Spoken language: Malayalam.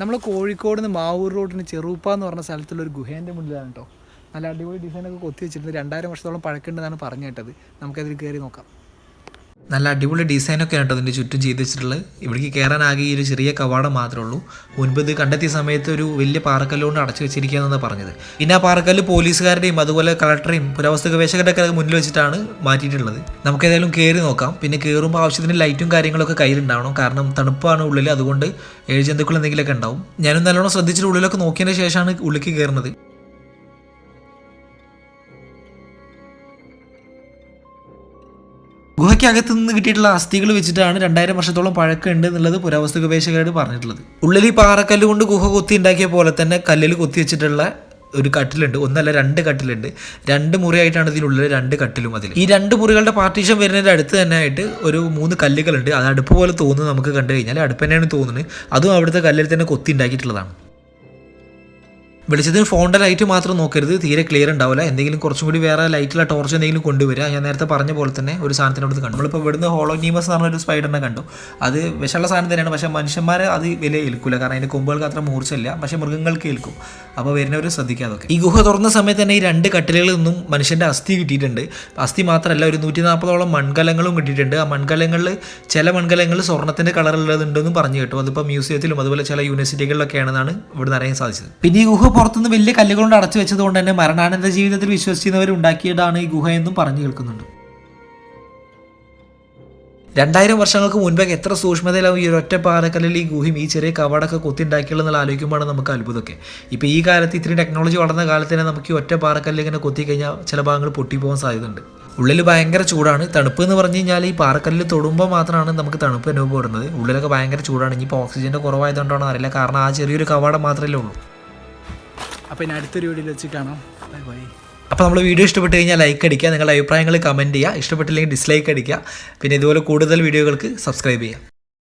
നമ്മൾ കോഴിക്കോട് നിന്ന് മാവൂർ റോഡിന് ചെറുപ്പ എന്ന് പറഞ്ഞ സ്ഥലത്തുള്ള ഒരു ഗുഹേന്റെ മുന്നിലാണ് കേട്ടോ. നല്ല അടിപൊളി ഡിസൈനൊക്കെ കൊത്തി വെച്ചിട്ടുണ്ട്. രണ്ടായിരം വർഷത്തോളം പഴക്കമുണ്ടെന്നാണ് പറഞ്ഞു കേട്ടത്. നമുക്കതിൽ കയറി നോക്കാം. നല്ല അടിപൊളി ഡിസൈനൊക്കെ കേട്ടോ അതിന്റെ ചുറ്റും ചെയ്ത് വെച്ചിട്ടുള്ളത്. ഇവിടേക്ക് കയറാനാകെ ഈ ഒരു ചെറിയ കവാടം മാത്രമേ ഉള്ളൂ. മുൻപ് ഇത് കണ്ടെത്തിയ സമയത്ത് ഒരു വലിയ പാറക്കല്ലുകൊണ്ട് അടച്ചു വെച്ചിരിക്കുകയെന്നാണ് പറഞ്ഞത്. പിന്നെ ആ പാറക്കല്ല് പോലീസുകാരുടെയും അതുപോലെ കളക്ടറെയും പുരാവസ്തു ഗവേഷകരുടെ ഒക്കെ മുന്നിൽ വെച്ചിട്ടാണ് മാറ്റിയിട്ടുള്ളത്. നമുക്ക് ഏതായാലും കയറി നോക്കാം. പിന്നെ കയറുമ്പോൾ ആവശ്യത്തിന് ലൈറ്റും കാര്യങ്ങളൊക്കെ കയ്യിലുണ്ടാവണം. കാരണം തണുപ്പാണ് ഉള്ളിൽ. അതുകൊണ്ട് ഏഴ് ജന്തുക്കൾ എന്തെങ്കിലുമൊക്കെ ഉണ്ടാവും. ഞാനും നല്ലോണം ശ്രദ്ധിച്ചിട്ട് ഉള്ളിലൊക്കെ നോക്കിയതിന് ശേഷമാണ് ഉള്ളിലേക്ക് കയറുന്നത് ഗുഹയ്ക്കകത്ത് നിന്ന് കിട്ടിയിട്ടുള്ള അസ്ഥികൾ വെച്ചിട്ടാണ് രണ്ടായിരം വർഷത്തോളം പഴക്കമുണ്ട് എന്നുള്ളത് പുരാവസ്തു ഗവേഷകരോട് പറഞ്ഞിട്ടുള്ളത്. ഉള്ളിൽ ഈ പാറക്കല്ല് കൊണ്ട് ഗുഹ കൊത്തി ഉണ്ടാക്കിയ പോലെ തന്നെ കല്ലിൽ കൊത്തി വെച്ചിട്ടുള്ള ഒരു കട്ടിലുണ്ട്. ഒന്നല്ല രണ്ട് കട്ടിലുണ്ട്. രണ്ട് മുറിയായിട്ടാണ് ഇതിനുള്ളിൽ രണ്ട് കട്ടിലും അതിൽ. ഈ രണ്ട് മുറികളുടെ പാർട്ടീഷൻ വരുന്നതിന്റെ അടുത്ത് തന്നെ ആയിട്ട് ഒരു മൂന്ന് കല്ലുകളുണ്ട്. അത് അടുപ്പ് പോലെ തോന്നുന്നു നമുക്ക് കണ്ടു കഴിഞ്ഞാൽ അടുപ്പ് തന്നെയാണ് തോന്നുന്നത്. അതും അവിടുത്തെ കല്ലിൽ തന്നെ കൊത്തി ഉണ്ടാക്കിയിട്ടുള്ളതാണ്. വെളിച്ചത്തിന് ഫോണിന്റെ ലൈറ്റ് മാത്രം നോക്കരുത്. തീരെ ക്ലിയർ ഉണ്ടാവില്ല. എന്തെങ്കിലും കുറച്ചും കൂടി വേറെ ലൈറ്റുള്ള ടോർച്ച് എന്തെങ്കിലും കൊണ്ടുവരിക. ഞാൻ നേരത്തെ പറഞ്ഞ പോലെ തന്നെ ഒരു സാധനത്തിന്റെ അടുത്ത് കണ്ടു. നമ്മളിപ്പോൾ ഇവിടുന്ന് ഹോളോനീമസ് എന്ന് പറഞ്ഞൊരു സ്പൈഡറിനെ കണ്ടു. അത് വിഷമുള്ള സാധനം തന്നെയാണ്. പക്ഷേ മനുഷ്യന്മാരെ അത് വില ഏൽക്കില്ല കാരണം അതിന്റെ കൊമ്പുകൾക്ക് അത്ര മൂർച്ചയില്ല. പക്ഷേ മൃഗങ്ങൾക്ക് ഏൽക്കും. അപ്പോൾ വരുന്നവർ ശ്രദ്ധിക്കുക ഈ ഗുഹ തുറന്ന സമയത്ത് തന്നെ ഈ രണ്ട് കട്ടിലുകളിൽ നിന്നും മനുഷ്യന്റെ അസ്ഥി കിട്ടിയിട്ടുണ്ട്. അസ്ഥി മാത്രമല്ല ഒരു നൂറ്റി നാൽപ്പതോളം മൺകലങ്ങളും കിട്ടിയിട്ടുണ്ട്. ആ മൺകലങ്ങളിൽ ചില മൺകലങ്ങളിൽ സ്വർണത്തിന്റെ കളറുള്ളതുണ്ടെന്നും പറഞ്ഞു കേട്ടു. അതിപ്പോൾ മ്യൂസിയത്തിലും അതുപോലെ ചില യൂണിവേഴ്സിറ്റികളിലൊക്കെയാണെന്നാണ് ഇവിടെ അറിയാൻ സാധിച്ചത്. പിന്നെ ഈ ഗുഹ പുറത്തുനിന്ന് വലിയ കല്ലുകൊണ്ട് അടച്ചു വെച്ചതുകൊണ്ട് തന്നെ മരണാനന്ത ജീവിതത്തിൽ വിശ്വസിക്കുന്നവർ ഉണ്ടാക്കിയതാണ് ഈ ഗുഹ എന്നും പറഞ്ഞു കേൾക്കുന്നുണ്ട്. രണ്ടായിരം വർഷങ്ങൾക്ക് മുൻപേ എത്ര സൂക്ഷ്മതയിലാവും ഈ ഒരൊറ്റ പാറക്കല്ലിൽ ഈ ഗുഹയും ഈ ചെറിയ കവാടൊക്കെ കൊത്തിണ്ടാക്കിയുള്ളതെന്നുള്ള ആലോചിക്കുമ്പോഴാണ് നമുക്ക് അത്ഭുതമൊക്കെ. ഇപ്പോൾ ഈ കാലത്ത് ഇത്രയും ടെക്നോളജി വളർന്ന കാലത്ത് തന്നെ നമുക്ക് ഈ ഒറ്റ പാറക്കല്ലിൽ ഇങ്ങനെ കൊത്തി കഴിഞ്ഞാൽ ചില ഭാഗങ്ങൾ പൊട്ടിപ്പോകാൻ സാധ്യതയുണ്ട്. ഉള്ളിൽ ഭയങ്കര ചൂടാണ്. തണുപ്പ് എന്ന് പറഞ്ഞു കഴിഞ്ഞാൽ ഈ പാറക്കല്ലിൽ തൊടുമ്പോൾ മാത്രമാണ് നമുക്ക് തണുപ്പ് അനുഭവപ്പെടുന്നത്. ഉള്ളിലൊക്കെ ഭയങ്കര ചൂടാണ്. ഇനിയിപ്പോൾ ഓക്സിജന്റെ കുറവായതുകൊണ്ടാണോ അറിയില്ല. കാരണം ആ ചെറിയൊരു കവാടം മാത്രമേ ഉള്ളൂ. അപ്പോൾ ഇനി അടുത്തൊരു വീഡിയോയിൽ വെച്ച് കാണാം. ബൈ ബൈ അപ്പോൾ നമ്മൾ വീഡിയോ ഇഷ്ടപ്പെട്ട് കഴിഞ്ഞാൽ ലൈക്ക് അടിക്കുക നിങ്ങളുടെ അഭിപ്രായങ്ങൾ കമന്റ് ചെയ്യുക. ഇഷ്ടപ്പെട്ടില്ലെങ്കിൽ ഡിസ്ലൈക്ക് അടിക്കുക. പിന്നെ ഇതുപോലെ കൂടുതൽ വീഡിയോകൾക്ക് സബ്സ്ക്രൈബ് ചെയ്യുക.